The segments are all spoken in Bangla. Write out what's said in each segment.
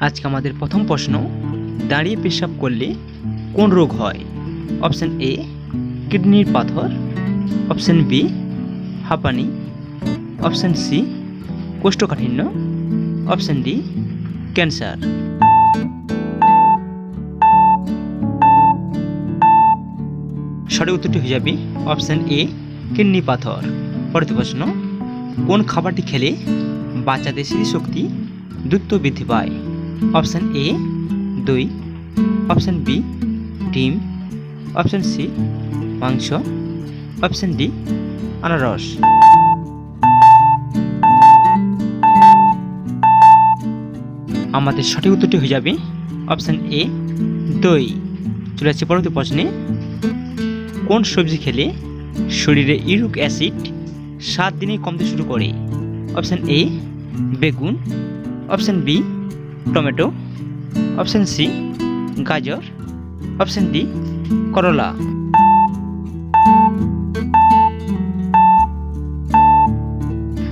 আজকে আমাদের প্রথম প্রশ্ন, দাঁড়িয়ে পেশাব করলে কোন রোগ হয়? অপশান এ কিডনির পাথর। অপশান বি হাঁপানি। অপশান সি কোষ্ঠকাঠিন্য। Option D cancer. সঠিক উত্তরটি হয়ে যাবে অপশান এ কিডনি পাথর। পরবর্তী প্রশ্ন, কোন খাবারটি খেলে বাচ্চাদের স্মৃতিশক্তি দ্রুত বৃদ্ধি পায়? অপশন এ, দই। অপশন বি, ডিম। অপশন সি, মাংস। অপশন ডি, আনারস। আমাদের সঠিক উত্তরটি হয়ে যাবে অপশন এ, দই। চলে আসছে পরবর্তী প্রশ্নে। কোন সবজি খেলে শরীরে ইউরিক অ্যাসিড সাত দিনে কমতে শুরু করে? অপশন এ, বেগুন। Option B tomato option C গাজর অপশন ডি করলা।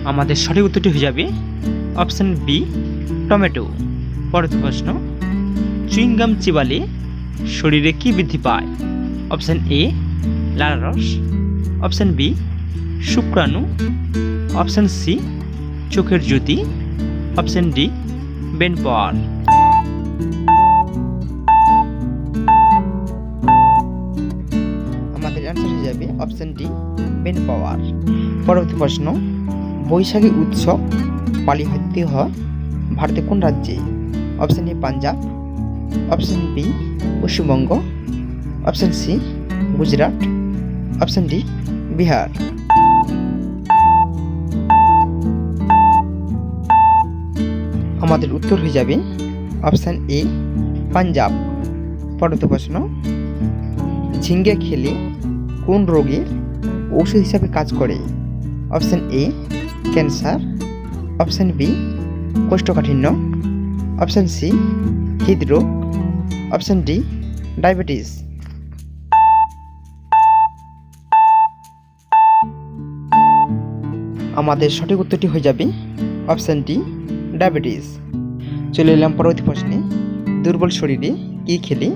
আমাদের সঠিক উত্তরটি হয়ে যাবে অপশন বি টমেটো। পরবর্তী প্রশ্ন, চুইংগাম চিবালে শরীরে কি বৃদ্ধি পায়? অপশন এ লাল রস। অপশান বি শুক্রাণু। অপশন সি চোখের জ্যোতি। অপশন ডি বেন পাওয়ার আমাদের অ্যান্সার হয়ে যাবে অপশন ডি মেন পাওয়ার পরবর্তী প্রশ্ন, বৈশাখী উৎসব পালি হতে হয় ভারতে কোন রাজ্যে? Option A Punjab. Option B Paschimbanga. Option C Gujarat. Option D Bihar. আমাদের উত্তর হয়ে যাবে অপশান এ, পাঞ্জাব। পরবর্তী প্রশ্ন, ঝিঙ্গে খেলে কোন রোগের ঔষধ হিসাবে কাজ করে? Option A, cancer. Option B, কোষ্ঠকাঠিন্য। অপশন সি, হৃদরোগ। Option D, diabetes. আমাদের সঠিক উত্তরটি হয়ে যাবে অপশন ডি ডায়াবেটিস। চলে এলাম পরবর্তী প্রশ্নে। দুর্বল শরীরে কী খেলে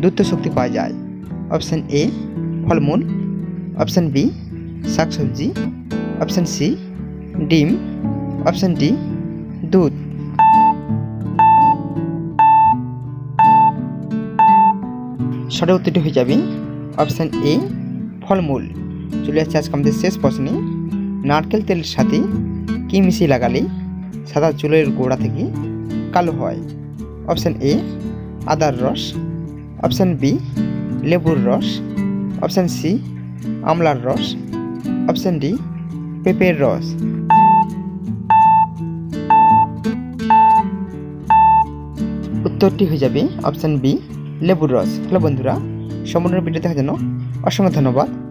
দ্রুত শক্তি পাওয়া যায়? অপশান এ ফলমূল। অপশান বি শাকসবজি। অপশান সি ডিম। অপশন ডি দুধ। সঠিক উত্তরটি হয়ে যাবে অপশান এ ফলমূল। চলে যাচ্ছে আজকে আমাদের শেষ প্রশ্নে। নারকেল তেলের সাথে কি মিশিয়ে লাগালে সাদা চুলের গোড়া থেকে কালো হয়। অপশান এ আদার রস। অপশান বি লেবুর রস। অপশান সি আমলার রস। অপশন ডি পেঁপের রস। উত্তরটি হয়ে যাবে অপশান বি লেবুর রস। হ্যালো বন্ধুরা, সম্পূর্ণ ভিডিও দেখার জন্য অসংখ্য ধন্যবাদ।